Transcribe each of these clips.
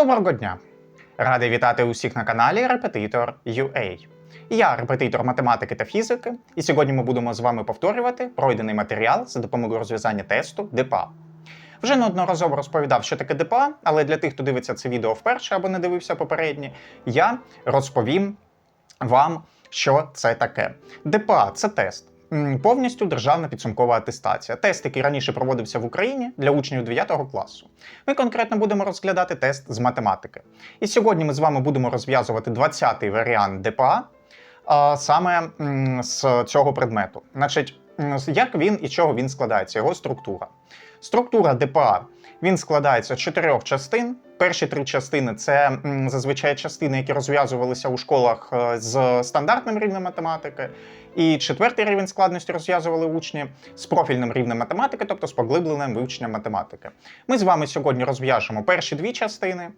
Доброго дня! Радий вітати усіх на каналі Репетитор UA. Я репетитор математики та фізики, і сьогодні ми будемо з вами повторювати пройдений матеріал за допомогою розв'язання тесту ДПА. Вже неодноразово розповідав, що таке ДПА, але для тих, хто дивиться це відео вперше або не дивився попереднє, я розповім вам, що це таке. ДПА це тест. Повністю державна підсумкова атестація. Тест, який раніше проводився в Україні для учнів 9 класу. Ми конкретно будемо розглядати тест з математики. І сьогодні ми з вами будемо розв'язувати 20-й варіант ДПА саме з цього предмету. Значить, як він і чого він складається, його структура. Структура ДПА він складається з чотирьох частин. Перші три частини це зазвичай частини, які розв'язувалися у школах е, з стандартним рівнем математики. І четвертий рівень складності розв'язували учні з профільним рівнем математики, тобто з поглибленим вивченням математики. Ми з вами сьогодні розв'яжемо перші дві частини.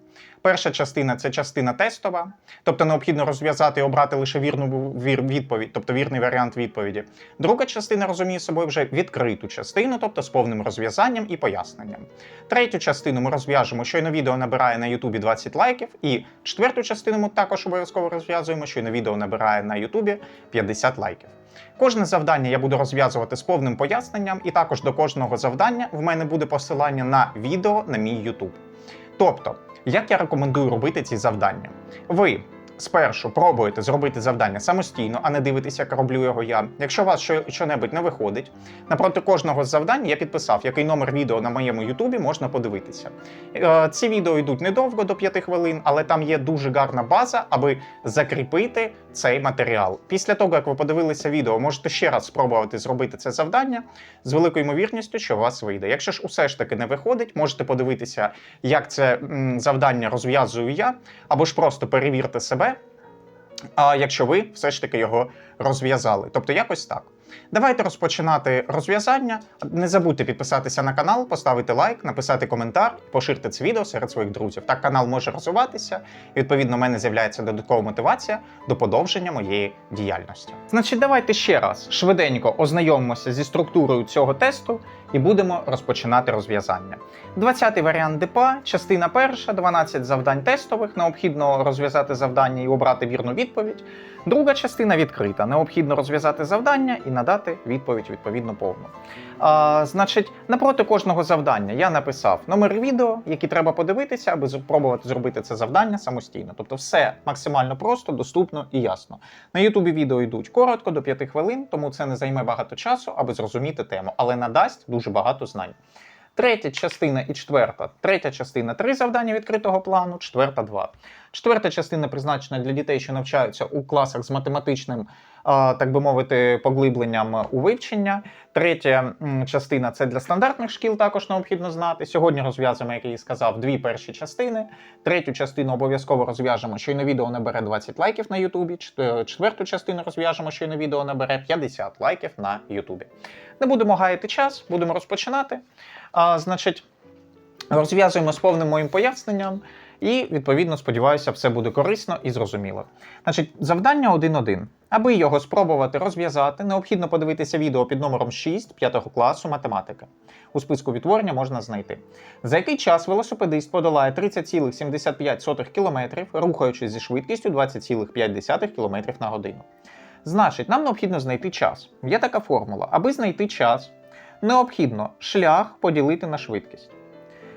Перша частина це частина тестова, тобто необхідно розв'язати і обрати лише вірну відповідь, тобто вірний варіант відповіді. Друга частина розуміє собою вже відкриту частину, тобто з повним розв'язанням і поясненням. Третю частину ми розв'яжемо, щойно відео набирає на Ютубі 20 лайків. І четверту частину ми також обов'язково розв'язуємо, щойно відео набирає на Ютубі 50 лайків. Кожне завдання я буду розв'язувати з повним поясненням, і також до кожного завдання в мене буде посилання на відео на мій YouTube. Тобто, як я рекомендую робити ці завдання? Ви спершу пробуєте зробити завдання самостійно, а не дивитися, як роблю його я. Якщо у вас що, що-небудь не виходить, напроти кожного з завдань я підписав, який номер відео на моєму Ютубі можна подивитися. Е, Ці відео йдуть недовго до 5 хвилин, але там є дуже гарна база, аби закріпити цей матеріал. Після того, як ви подивилися відео, можете ще раз спробувати зробити це завдання з великою ймовірністю, що у вас вийде. Якщо ж усе ж таки не виходить, можете подивитися, як це завдання розв'язую я, або ж просто перевірте себе. А якщо ви все ж таки його розв'язали, тобто якось так. Давайте розпочинати розв'язання. Не забудьте підписатися на канал, поставити лайк, написати коментар, поширити це відео серед своїх друзів. Так канал може розвиватися, і відповідно в мене з'являється додаткова мотивація до подовження моєї діяльності. Значить, давайте ще раз швиденько ознайомимося зі структурою цього тесту і будемо розпочинати розв'язання. 20-й варіант ДПА, частина перша, 12 завдань тестових. Необхідно розв'язати завдання і обрати вірну відповідь. Друга частина відкрита. Необхідно розв'язати завдання і надати відповідь відповідно повну. А, значить, напроти кожного завдання я написав номер відео, які треба подивитися, аби спробувати зробити це завдання самостійно. Тобто, все максимально просто, доступно і ясно. На Ютубі відео йдуть коротко до 5 хвилин, тому це не займе багато часу, аби зрозуміти тему, але надасть дуже багато знань. Третя частина і четверта. Третя частина три завдання відкритого плану, четверта два. Четверта частина призначена для дітей, що навчаються у класах з математичним, так би мовити, поглибленням у вивчення. Третя частина це для стандартних шкіл, також необхідно знати. Сьогодні розв'язуємо, як я і сказав, дві перші частини. Третю частину обов'язково розв'яжемо, щойно відео набере 20 лайків на Ютубі. Четверту частину розв'яжемо, щойно відео набере 50 лайків на Ютубі. Не будемо гаяти час, будемо розпочинати. А, значить, розв'язуємо з повним моїм поясненням. І, відповідно, сподіваюся, все буде корисно і зрозуміло. Значить, завдання 1.1. Аби його спробувати розв'язати, необхідно подивитися відео під номером 6 5 класу математики. У списку відтворення можна знайти. За який час велосипедист подолає 30,75 км, рухаючись зі швидкістю 20,5 км на годину. Значить, нам необхідно знайти час. Є така формула. Аби знайти час, необхідно шлях поділити на швидкість.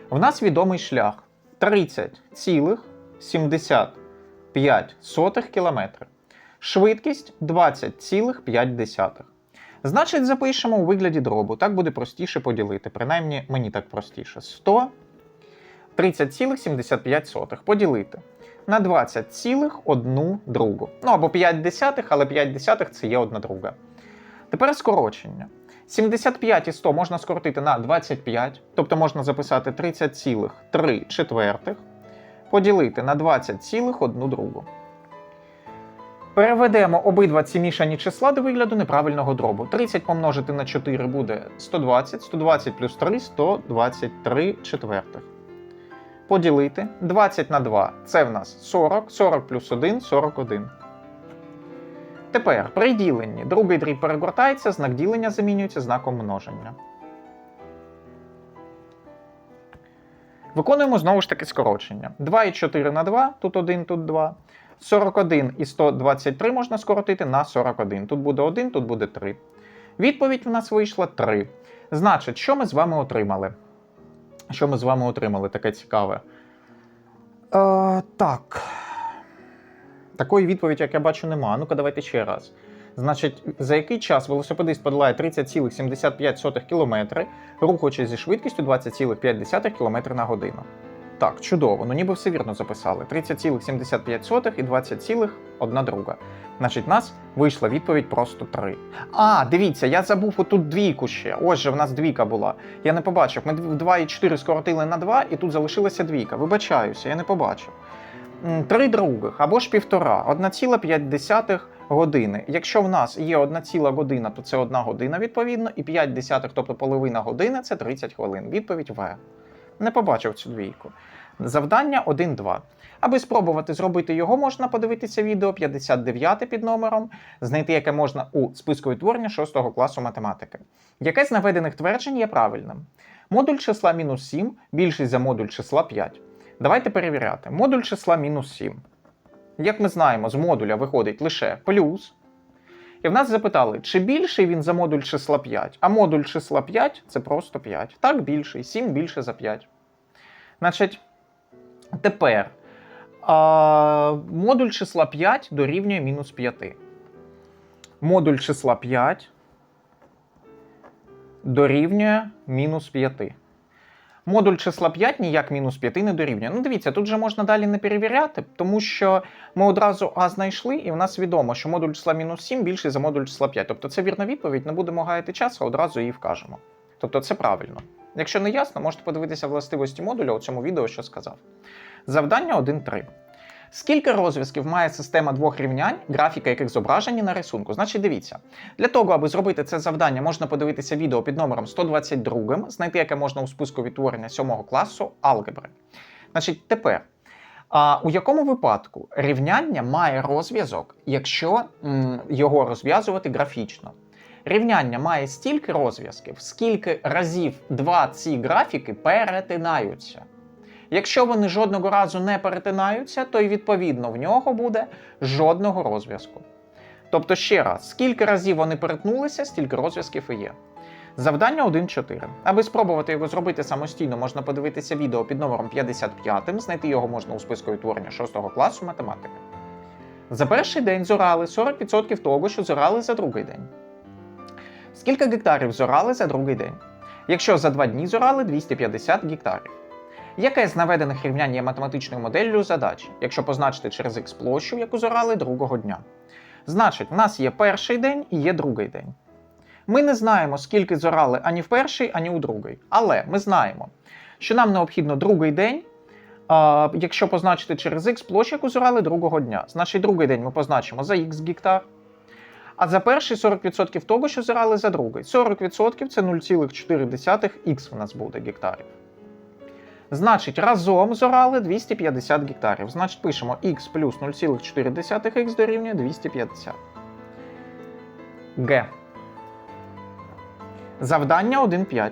В нас відомий шлях 30,75 км. Швидкість 20,5. Значить, запишемо у вигляді дробу. Так буде простіше поділити. Принаймні, мені так простіше. 100 30,75 поділити на 20,1 другу. Ну або 5 десятих, але 5 десятих це є одна друга. Тепер скорочення. 75 і 100 можна скоротити на 25, тобто можна записати 30,3 четвертих, поділити на 20,1 другу. Переведемо обидва ці мішані числа до вигляду неправильного дробу. 30 помножити на 4 буде 120, 120 плюс 3 123 четвертих. Поділити 20 на 2 це в нас 40, 40 плюс 1 41. Тепер при діленні другий дріб перегортається, знак ділення замінюється знаком множення. Виконуємо знову ж таки скорочення. 2 і 4 на 2, тут 1, тут 2. 41 і 123 можна скоротити на 41. Тут буде 1, тут буде 3. Відповідь в нас вийшла 3. Значить, що ми з вами отримали? Що ми з вами отримали таке цікаве? Е, так. Такої відповіді, як я бачу, нема. Ну-ка, давайте ще раз. Значить, за який час велосипедист подолає 30,75 км, рухаючись зі швидкістю 20,5 км на годину. Так, чудово, ну ніби все вірно записали. 30,75 і 20,1 друга. Значить, нас вийшла відповідь просто 3. А, дивіться, я забув отут двійку ще. Ось же в нас двійка була. Я не побачив. Ми 2 і 4 скоротили на 2, і тут залишилася двійка. Вибачаюся, я не побачив. М, Три других або ж півтора, 1,5 години. Якщо в нас є 1 ціла година, то це 1 година відповідно, і 5 десятих, тобто половина години це 30 хвилин. Відповідь В. Не побачив цю двійку. Завдання 1-2. Аби спробувати зробити його, можна подивитися відео 59 під номером, знайти яке можна у списку відтворення 6 класу математики. Яке з наведених тверджень є правильним? Модуль числа мінус 7 більший за модуль числа 5. Давайте перевіряти. Модуль числа мінус 7. Як ми знаємо, з модуля виходить лише плюс. І в нас запитали, чи більший він за модуль числа 5, а модуль числа 5 це просто 5. Так, більший, 7 більше за 5. Значить, тепер а, модуль числа 5 дорівнює мінус 5. Модуль числа 5 дорівнює мінус 5. Модуль числа 5 ніяк мінус 5 не дорівнює. Ну, дивіться, тут же можна далі не перевіряти, тому що ми одразу А знайшли, і в нас відомо, що модуль числа мінус 7 більший за модуль числа 5. Тобто це вірна відповідь, не будемо гаяти час, а одразу її вкажемо. Тобто це правильно. Якщо не ясно, можете подивитися властивості модуля у цьому відео, що сказав. Завдання 1.3. Скільки розв'язків має система двох рівнянь, графіка яких зображені на рисунку? Значить, дивіться. Для того, аби зробити це завдання, можна подивитися відео під номером 122, знайти яке можна у списку відтворення 7 класу алгебри. Значить, тепер. А у якому випадку рівняння має розв'язок, якщо м, його розв'язувати графічно? Рівняння має стільки розв'язків, скільки разів два ці графіки перетинаються. Якщо вони жодного разу не перетинаються, то й відповідно в нього буде жодного розв'язку. Тобто, ще раз, скільки разів вони перетнулися, стільки розв'язків і є. Завдання 1.4. Аби спробувати його зробити самостійно, можна подивитися відео під номером 55, знайти його можна у списку відтворення 6 класу математики. За перший день зорали 40% того, що зорали за другий день. Скільки гектарів зорали за другий день? Якщо за два дні зорали 250 гектарів. Яке з наведених рівнянь є математичною моделлю задачі, якщо позначити через х площу, яку зорали другого дня? Значить, в нас є перший день і є другий день. Ми не знаємо, скільки зорали ані в перший, ані у другий. Але ми знаємо, що нам необхідно другий день, якщо позначити через х площу, яку зорали другого дня. Значить, другий день ми позначимо за х гектар. А за перший 40% того, що зорали за другий. 40% це 0,4х в нас буде гектарів. Значить, разом зорали 250 гектарів. Значить, пишемо х плюс 0,4х дорівнює 250. Г. Завдання 1.5.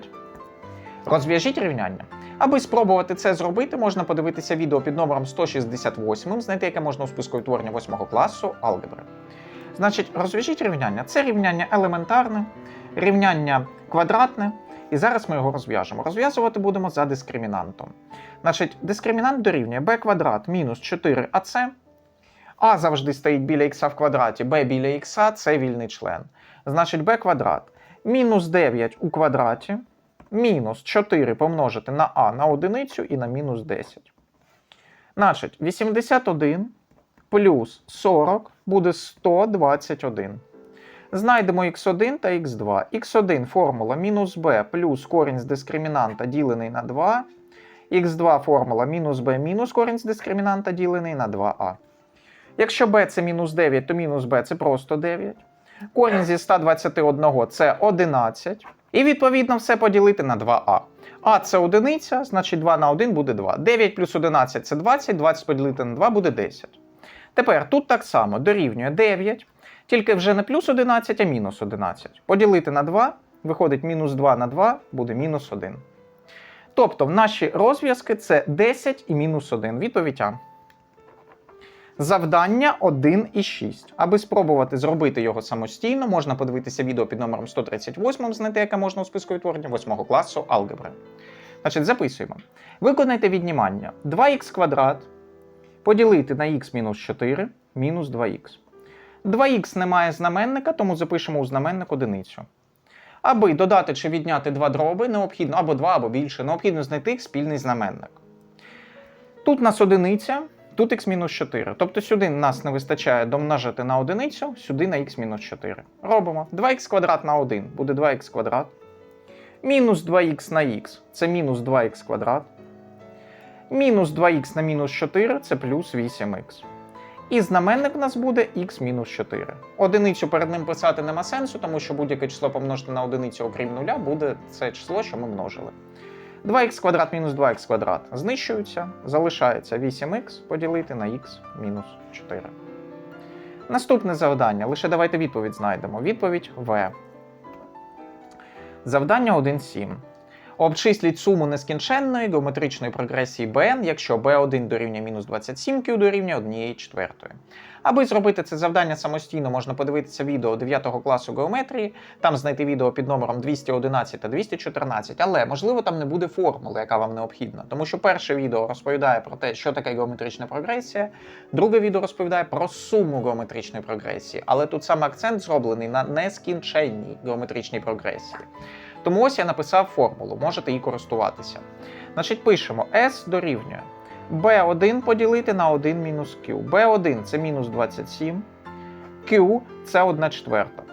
Розв'яжіть рівняння. Аби спробувати це зробити, можна подивитися відео під номером 168, знайти яке можна у списку відтворення 8 класу алгебри. Значить, розв'яжіть рівняння. Це рівняння елементарне, рівняння квадратне, і зараз ми його розв'яжемо. Розв'язувати будемо за дискримінантом. Значить, дискримінант дорівнює b квадрат мінус 4ac. А завжди стоїть біля х в квадраті, b біля х це вільний член. Значить, b квадрат мінус 9 у квадраті, мінус 4 помножити на а на одиницю і на мінус 10. Значить, 81 плюс 40 буде 121. Знайдемо x1 та x2. x1 формула мінус b плюс корінь з дискримінанта ділений на 2. x2 формула мінус b мінус корінь з дискримінанта ділений на 2а. Якщо b це мінус 9, то мінус b це просто 9. Корінь зі 121 це 11. І відповідно все поділити на 2а. А це одиниця, значить 2 на 1 буде 2. 9 плюс 11 це 20, 20 поділити на 2 буде 10. Тепер тут так само дорівнює 9, тільки вже не плюс 11, а мінус 11. Поділити на 2, виходить мінус 2 на 2 буде мінус 1. Тобто, в наші розв'язки це 10 і мінус 1. Відповідь А. Завдання 1 і 6. Аби спробувати зробити його самостійно, можна подивитися відео під номером 138, знайти, яке можна у списку відтворення 8 класу алгебри. Значить, записуємо. Виконайте віднімання 2х квадрат поділити на х мінус 4 мінус 2х. 2х не має знаменника, тому запишемо у знаменник одиницю. Аби додати чи відняти два дроби, необхідно або два, або більше, необхідно знайти спільний знаменник. Тут у нас одиниця, тут х-4. Тобто сюди нас не вистачає домножити на одиницю, сюди на х-4. Робимо 2х квадрат на 1 буде 2х квадрат. Мінус 2х на х це мінус 2х квадрат. Мінус 2х на мінус 4 це плюс 8х. І знаменник у нас буде х-4. Одиницю перед ним писати нема сенсу, тому що будь-яке число помножити на одиницю, окрім нуля, буде це число, що ми множили. 2х квадрат мінус 2х квадрат знищуються, залишається 8х поділити на х мінус 4. Наступне завдання. Лише давайте відповідь знайдемо. Відповідь В. Завдання 1.7. Обчисліть суму нескінченної геометричної прогресії bn, якщо b1 дорівнює мінус 27, q дорівнює 1 четвертої. Аби зробити це завдання самостійно, можна подивитися відео 9 класу геометрії, там знайти відео під номером 211 та 214, але можливо там не буде формули, яка вам необхідна. Тому що перше відео розповідає про те, що таке геометрична прогресія, друге відео розповідає про суму геометричної прогресії, але тут саме акцент зроблений на нескінченній геометричній прогресії. Тому ось я написав формулу, можете її користуватися. Значить, пишемо S дорівнює B1 поділити на 1 мінус Q. B1 це мінус 27, Q це 1 четверта.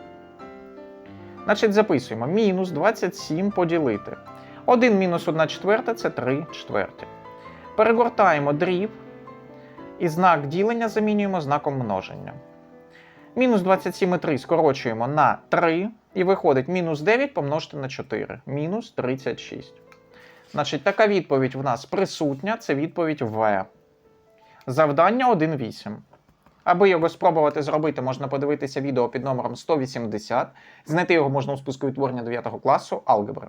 Значить, записуємо мінус 27 поділити. 1 мінус 1 четверта це 3 четверті. Перегортаємо дріб і знак ділення замінюємо знаком множення. Мінус 27,3 скорочуємо на 3, і виходить мінус 9 помножити на 4. Мінус 36. Значить, така відповідь в нас присутня, це відповідь В. Завдання 1.8. Аби його спробувати зробити, можна подивитися відео під номером 180. Знайти його можна у списку відтворення 9 класу алгебри.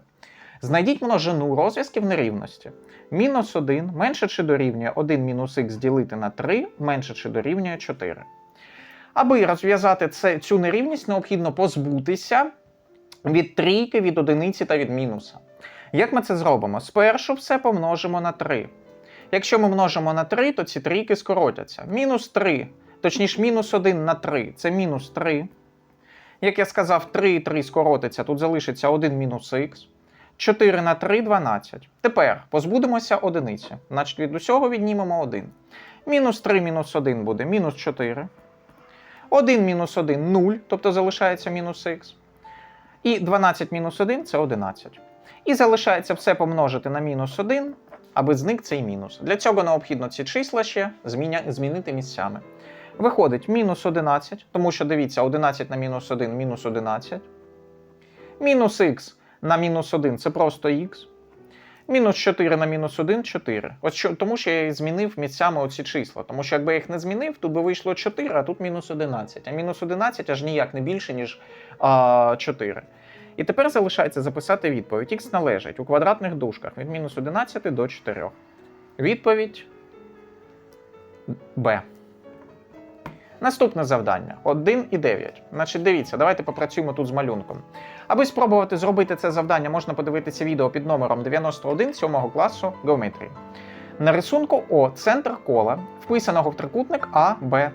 Знайдіть множину розв'язків нерівності. Мінус 1 менше чи дорівнює 1 мінус х ділити на 3 менше чи дорівнює 4. Аби розв'язати це, цю нерівність, необхідно позбутися від трійки, від одиниці та від мінуса. Як ми це зробимо? Спершу все помножимо на 3. Якщо ми множимо на 3, то ці трійки скоротяться. Мінус 3, точніше, мінус 1 на 3 це мінус 3. Як я сказав, 3 і 3 скоротиться, тут залишиться 1 мінус х. 4 на 3 12. Тепер позбудемося одиниці. Значить, від усього віднімемо 1. Мінус 3 мінус 1 буде мінус 4. 1 мінус 1 0, тобто залишається мінус х. І 12 мінус 1 це 11. І залишається все помножити на мінус 1, аби зник цей мінус. Для цього необхідно ці числа ще змінити місцями. Виходить мінус 11, тому що дивіться, 11 на мінус 1 мінус 11. Мінус х на мінус 1 це просто х. Мінус 4 на мінус 1 4. Ось що, тому що я змінив місцями оці числа. Тому що якби я їх не змінив, тут би вийшло 4, а тут мінус 11. А мінус 11 аж ніяк не більше, ніж а, 4. І тепер залишається записати відповідь. Х належить у квадратних дужках від мінус 11 до 4. Відповідь Б. Наступне завдання 1 і 9. Значить, дивіться, давайте попрацюємо тут з малюнком. Аби спробувати зробити це завдання, можна подивитися відео під номером 91 7 класу геометрії. На рисунку О центр кола, вписаного в трикутник А, Б.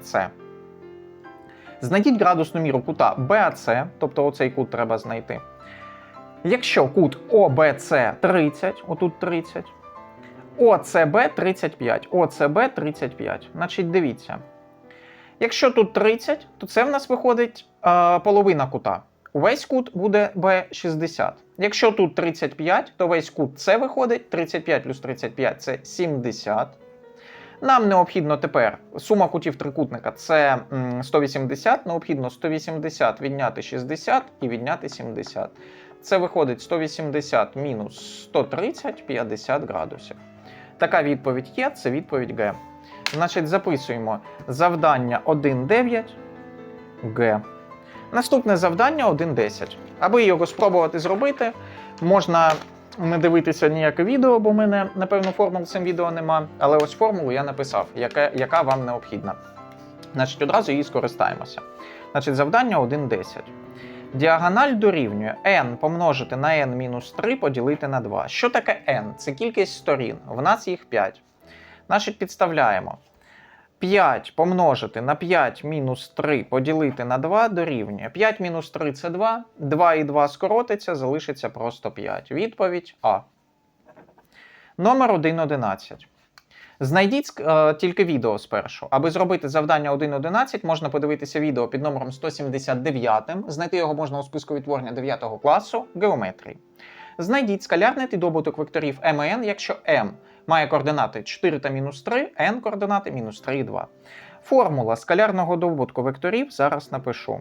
Знайдіть градусну міру кута БАЦ, тобто оцей кут треба знайти. Якщо кут ОБЦ 30, отут 30, ОЦБ 35, ОЦБ 35. Значить, дивіться. Якщо тут 30, то це в нас виходить е, половина кута. Увесь кут буде B60. Якщо тут 35, то весь кут С виходить 35 плюс 35 це 70. Нам необхідно тепер сума кутів трикутника це 180. Необхідно 180 відняти 60 і відняти 70. Це виходить 180 мінус 130 50 градусів. Така відповідь є, це відповідь Г. Значить, записуємо завдання 1.9 Г. Наступне завдання 1.10. Аби його спробувати зробити, можна не дивитися ніяке відео, бо в мене, напевно, формул цим відео нема. Але ось формулу я написав, яка, яка вам необхідна. Значить, одразу її скористаємося. Значить, завдання 1.10. Діагональ дорівнює n помножити на n-3 поділити на 2. Що таке n? Це кількість сторін. В нас їх 5. Значить, підставляємо. 5 помножити на 5 мінус 3 поділити на 2 дорівнює. 5 мінус 3 це 2. 2 і 2 скоротиться, залишиться просто 5. Відповідь А. Номер 1.11. Знайдіть е, тільки відео спершу. Аби зробити завдання 1.11, можна подивитися відео під номером 179. Знайти його можна у списку відтворення 9 класу геометрії. Знайдіть скалярний добуток векторів і якщо m має координати 4 та мінус 3, n координати мінус 3 і 2. Формула скалярного добутку векторів зараз напишу.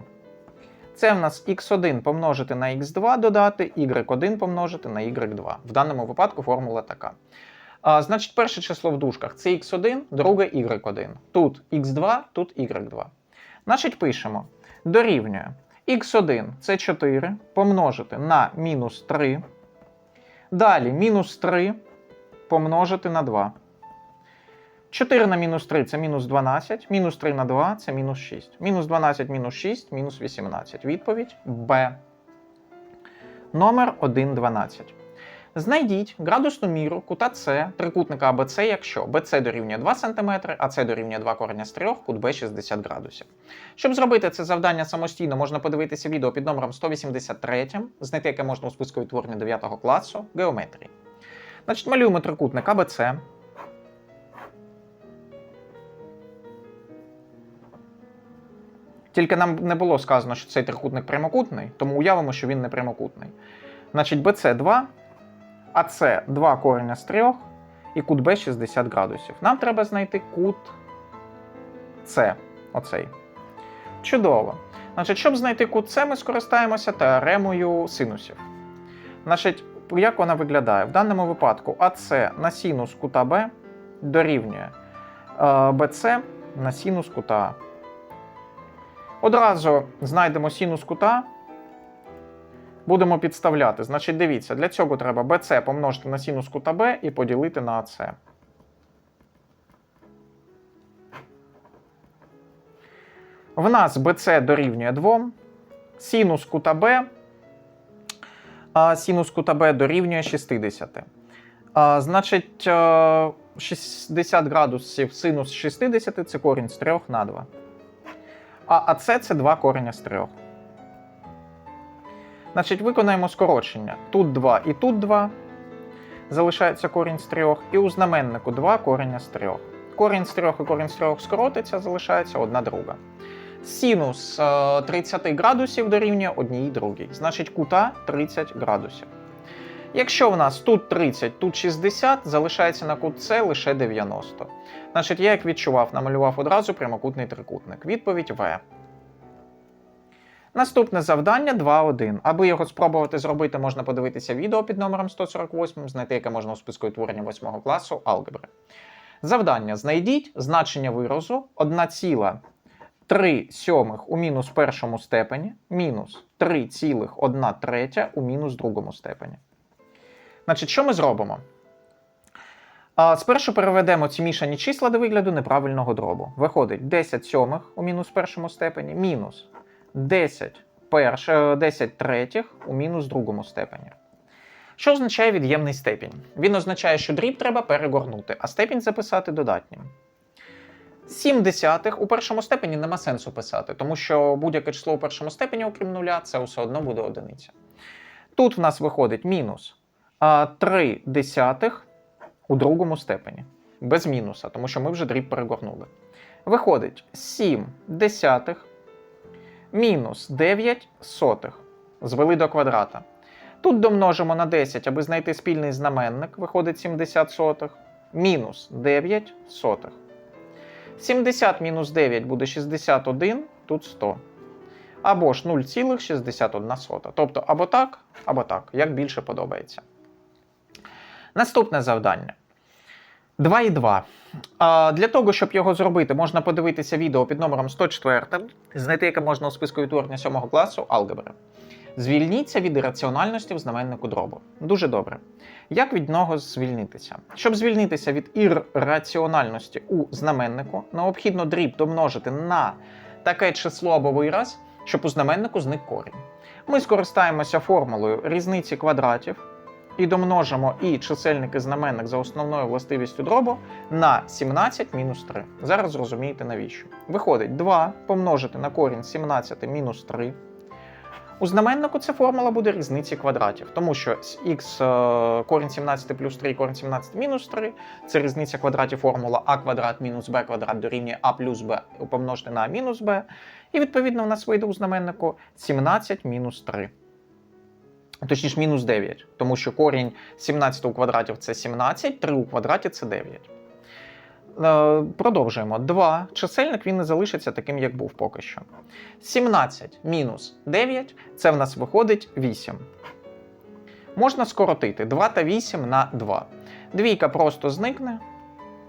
Це в нас x1 помножити на x2 додати, y1 помножити на y2. В даному випадку формула така. А, значить, перше число в дужках це x1, друге y1. Тут x2, тут y2. Значить, пишемо. Дорівнює x1 це 4 помножити на мінус 3. Далі мінус 3 помножити на 2. 4 на мінус 3 це мінус 12, мінус 3 на 2 це мінус 6. Мінус 12 мінус 6 мінус 18. Відповідь Б. Номер 1,12. Знайдіть градусну міру кута С трикутника АБЦ, якщо BC дорівнює 2 см, а С дорівнює 2 корення з 3, кут Б 60 градусів. Щоб зробити це завдання самостійно, можна подивитися відео під номером 183, знайти яке можна у списку відтворення 9 класу геометрії. Значить, малюємо трикутник АБЦ. Тільки нам не було сказано, що цей трикутник прямокутний, тому уявимо, що він не прямокутний. Значить, BC 2, АС 2 кореня з 3 і кут Б 60 градусів. Нам треба знайти кут С. Оцей. Чудово. Значить, щоб знайти кут С, ми скористаємося теоремою синусів. Значить, як вона виглядає? В даному випадку АС на синус кута Б дорівнює е, БЦ на синус кута А. Одразу знайдемо синус кута. Будемо підставляти. Значить, дивіться, для цього треба BC помножити на синус кута B і поділити на AC. В нас BC дорівнює 2. Синус кута B. А синус B дорівнює 60. А, значить, е, 60 градусів синус 60 це корінь з 3 на 2. А АЦ це 2 кореня з 3. Значить, виконаємо скорочення. Тут 2 і тут 2. Залишається корінь з 3. І у знаменнику 2 кореня з 3. Корінь з 3 і корінь з 3 скоротиться, залишається одна друга. Синус е, 30 градусів дорівнює одній другій. Значить, кута 30 градусів. Якщо в нас тут 30, тут 60, залишається на кут С лише 90. Значить, я як відчував, намалював одразу прямокутний трикутник. Відповідь В. Наступне завдання 2.1. Аби його спробувати зробити, можна подивитися відео під номером 148, знайти яке можна у списку утворення 8 класу алгебри. Завдання: знайдіть значення виразу 1,3 сьомих у мінус першому степені, мінус 3,1 третя у мінус другому степені. Значить, що ми зробимо? А, Спершу переведемо ці мішані числа до вигляду неправильного дробу. Виходить 10 сьомих у мінус першому степені, мінус 10 перш, е, 10 третіх у мінус другому степені. Що означає від'ємний степінь? Він означає, що дріб треба перегорнути, а степінь записати додатнім. 7 десятих у першому степені нема сенсу писати, тому що будь-яке число у першому степені, окрім нуля, це все одно буде одиниця. Тут в нас виходить мінус 3 десятих у другому степені. Без мінуса, тому що ми вже дріб перегорнули. Виходить 7 десятих мінус 9 сотих. Звели до квадрата. Тут домножимо на 10, аби знайти спільний знаменник, виходить 70 сотих. Мінус 9 сотих. 70 мінус 9 буде 61, тут 100. Або ж 0,61 сота. Тобто або так, або так, як більше подобається. Наступне завдання. 2,2. А, Для того, щоб його зробити, можна подивитися відео під номером 104, знайти яке можна у списку відтворення 7 класу алгебри. Звільніться від ірраціональності в знаменнику дробу. Дуже добре. Як від нього звільнитися? Щоб звільнитися від ірраціональності у знаменнику, необхідно дріб домножити на таке число або вираз, щоб у знаменнику зник корінь. Ми скористаємося формулою різниці квадратів і домножимо і чисельник і знаменник за основною властивістю дробу на 17 мінус 3. Зараз зрозумієте навіщо. Виходить 2 помножити на корінь 17 мінус 3. У знаменнику ця формула буде різниці квадратів, тому що х е, корінь 17 плюс 3 корінь 17 мінус 3 це різниця квадратів формула а квадрат мінус b квадрат дорівнює а плюс b помножити на а мінус b. І відповідно у нас вийде у знаменнику 17 мінус 3. Точніше, мінус 9, тому що корінь 17 у квадраті це 17, 3 у квадраті це 9. Е, Продовжуємо. 2. Чисельник він не залишиться таким, як був поки що. 17 мінус 9 це в нас виходить 8. Можна скоротити 2 та 8 на 2. Двійка просто зникне,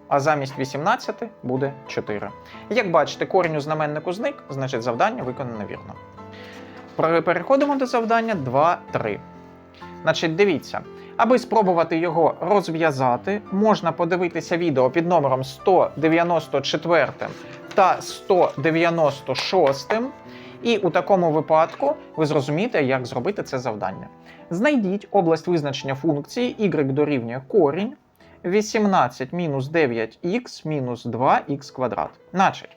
а замість 18 буде 4. Як бачите, корінь у знаменнику зник, значить завдання виконане вірно. Переходимо до завдання 2, 3. Значить, дивіться. Аби спробувати його розв'язати, можна подивитися відео під номером 194 та 196. І у такому випадку ви зрозумієте, як зробити це завдання. Знайдіть область визначення функції y дорівнює корінь 18 мінус 9х мінус 2х квадрат. Значить,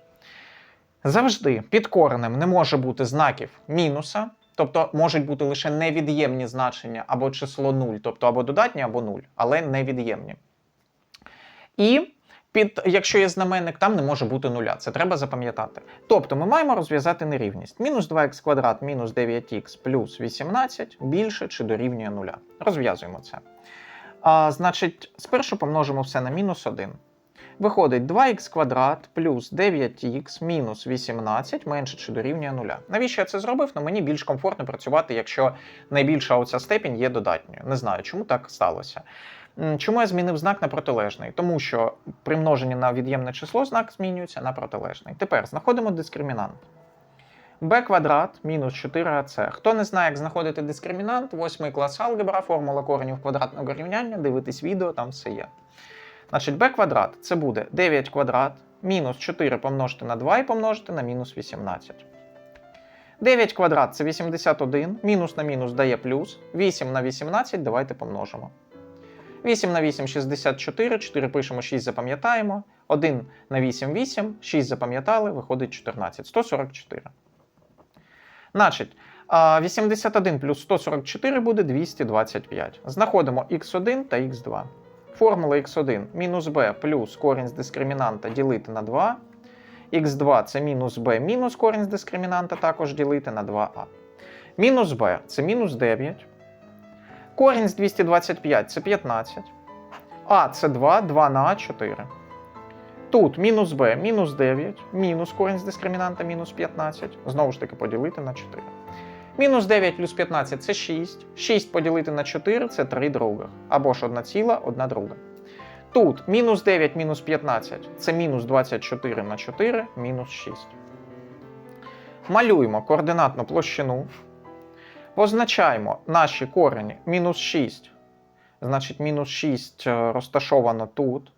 завжди під коренем не може бути знаків мінуса, тобто можуть бути лише невід'ємні значення або число 0, тобто або додатні, або 0, але невід'ємні. І під, якщо є знаменник, там не може бути нуля. Це треба запам'ятати. Тобто ми маємо розв'язати нерівність. Мінус 2х квадрат мінус 9х плюс 18 більше чи дорівнює нуля. Розв'язуємо це. А, значить, спершу помножимо все на мінус 1. Виходить 2х квадрат плюс 9х мінус 18 менше чи дорівнює 0. Навіщо я це зробив? Ну мені більш комфортно працювати, якщо найбільша оця степінь є додатньою. Не знаю, чому так сталося. Чому я змінив знак на протилежний? Тому що при множенні на від'ємне число знак змінюється на протилежний. Тепер знаходимо дискримінант. b квадрат мінус 4ac. Хто не знає, як знаходити дискримінант, 8 клас алгебра, формула коренів квадратного рівняння, дивитись відео, там все є. Значить, b квадрат це буде 9 квадрат мінус 4 помножити на 2 і помножити на мінус 18. 9 квадрат це 81, мінус на мінус дає плюс. 8 на 18 давайте помножимо. 8 на 8 64, 4 пишемо, 6 запам'ятаємо. 1 на 8 8, 6 запам'ятали, виходить 14. 144. Значить, 81 плюс 144 буде 225. Знаходимо x1 та x2. Формула x1 мінус b плюс корінь з дискримінанта ділити на 2. x2 це мінус b мінус корінь з дискримінанта також ділити на 2а. Мінус b це мінус 9. Корінь з 225 це 15. А це 2, 2 на а 4. Тут мінус b мінус 9, мінус корінь з дискримінанта мінус 15. Знову ж таки поділити на 4. Мінус 9 плюс 15 це 6. 6 поділити на 4 це 3 других. Або ж 1 ціла, 1 друга. Тут мінус 9 мінус 15 це мінус 24 на 4, мінус 6. Малюємо координатну площину. Позначаємо наші корені мінус 6. Значить, мінус 6 е, розташовано тут.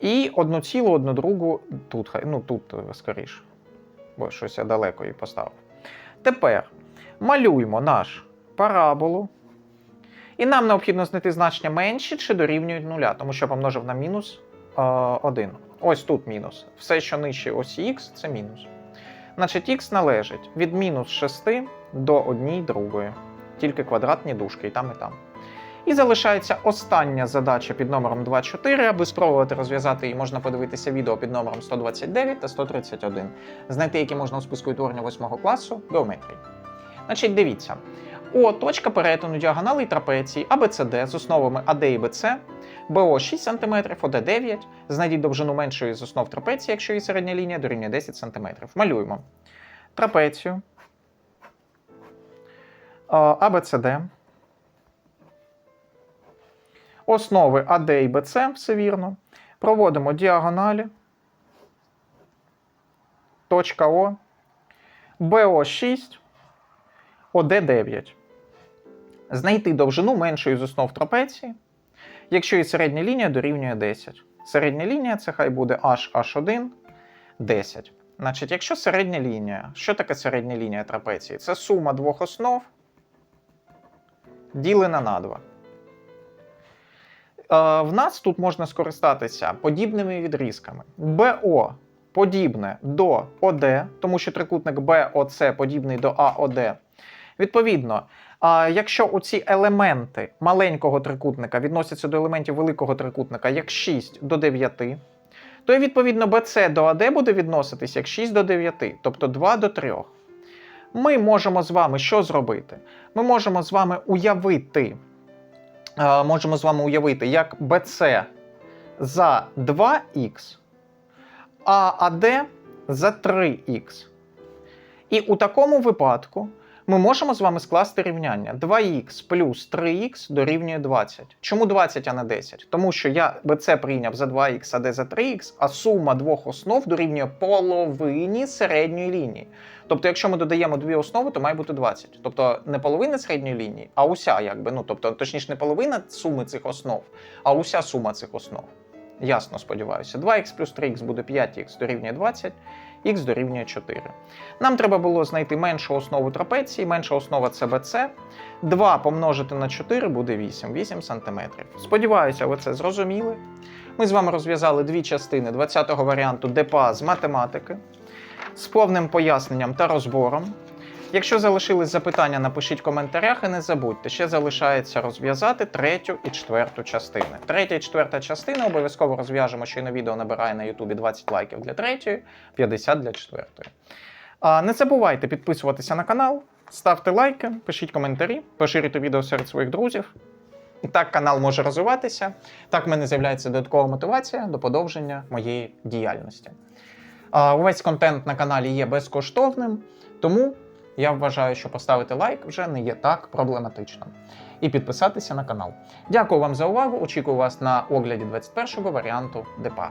І одну цілу, одну другу тут. Ну, тут е, скоріше. Бо щось я далеко її поставив. Тепер малюємо наш параболу. І нам необхідно знайти значення менші чи дорівнюють нуля, тому що помножив на мінус е, 1. Ось тут мінус. Все, що нижче осі х, це мінус. Значить, х належить від мінус 6 до 1 другої. Тільки квадратні дужки і там, і там. І залишається остання задача під номером 24. Аби спробувати розв'язати її, можна подивитися відео під номером 129 та 131. Знайти, які можна у списку відтворення 8 класу геометрії. Значить, дивіться. О, точка перетину діагоналей трапеції ABCD з основами AD і BC, БО 6 см, ОД 9. Знайдіть довжину меншої з основ трапеції, якщо її середня лінія дорівнює 10 см. Малюємо. Трапецію. ABCD. Основи AD і BC, все вірно. Проводимо діагоналі. Точка О. БО 6 ОД9. Знайти довжину меншої з основ трапеції, якщо і середня лінія дорівнює 10. Середня лінія це хай буде h, h1, 10. Значить, якщо середня лінія, що таке середня лінія трапеції? Це сума двох основ ділена на 2. Е, в нас тут можна скористатися подібними відрізками. БО подібне до ОД, тому що трикутник БОЦ подібний до АОД. Відповідно, а якщо оці елементи маленького трикутника відносяться до елементів великого трикутника як 6 до 9, то і відповідно BC до AD буде відноситись як 6 до 9, тобто 2 до 3. Ми можемо з вами що зробити? Ми можемо з вами уявити, е, можемо з вами уявити, як BC за 2х, а AD за 3х. І у такому випадку ми можемо з вами скласти рівняння 2х плюс 3х дорівнює 20. Чому 20, а не 10? Тому що я BC прийняв за 2х, а D за 3х, а сума двох основ дорівнює половині середньої лінії. Тобто, якщо ми додаємо дві основи, то має бути 20. Тобто не половина середньої лінії, а уся, якби, ну тобто, точніше, не половина суми цих основ, а уся сума цих основ. Ясно, сподіваюся. 2х плюс 3х буде 5х дорівнює 20, х дорівнює 4. Нам треба було знайти меншу основу трапеції, менша основа це BC. 2 помножити на 4 буде 8, 8 см. Сподіваюся, ви це зрозуміли. Ми з вами розв'язали дві частини 20-го варіанту ДПА з математики з повним поясненням та розбором. Якщо залишились запитання, напишіть в коментарях і не забудьте, ще залишається розв'язати третю і четверту частини. Третя і четверта частина обов'язково розв'яжемо, що і на відео набирає на Ютубі 20 лайків для третьої, 50 для четвертої. А, не забувайте підписуватися на канал, ставте лайки, пишіть коментарі, поширюйте відео серед своїх друзів. І так канал може розвиватися. Так в мене з'являється додаткова мотивація до подовження моєї діяльності. Увесь контент на каналі є безкоштовним, тому я вважаю, що поставити лайк вже не є так проблематично. І підписатися на канал. Дякую вам за увагу. Очікую вас на огляді 21-го варіанту ДПА.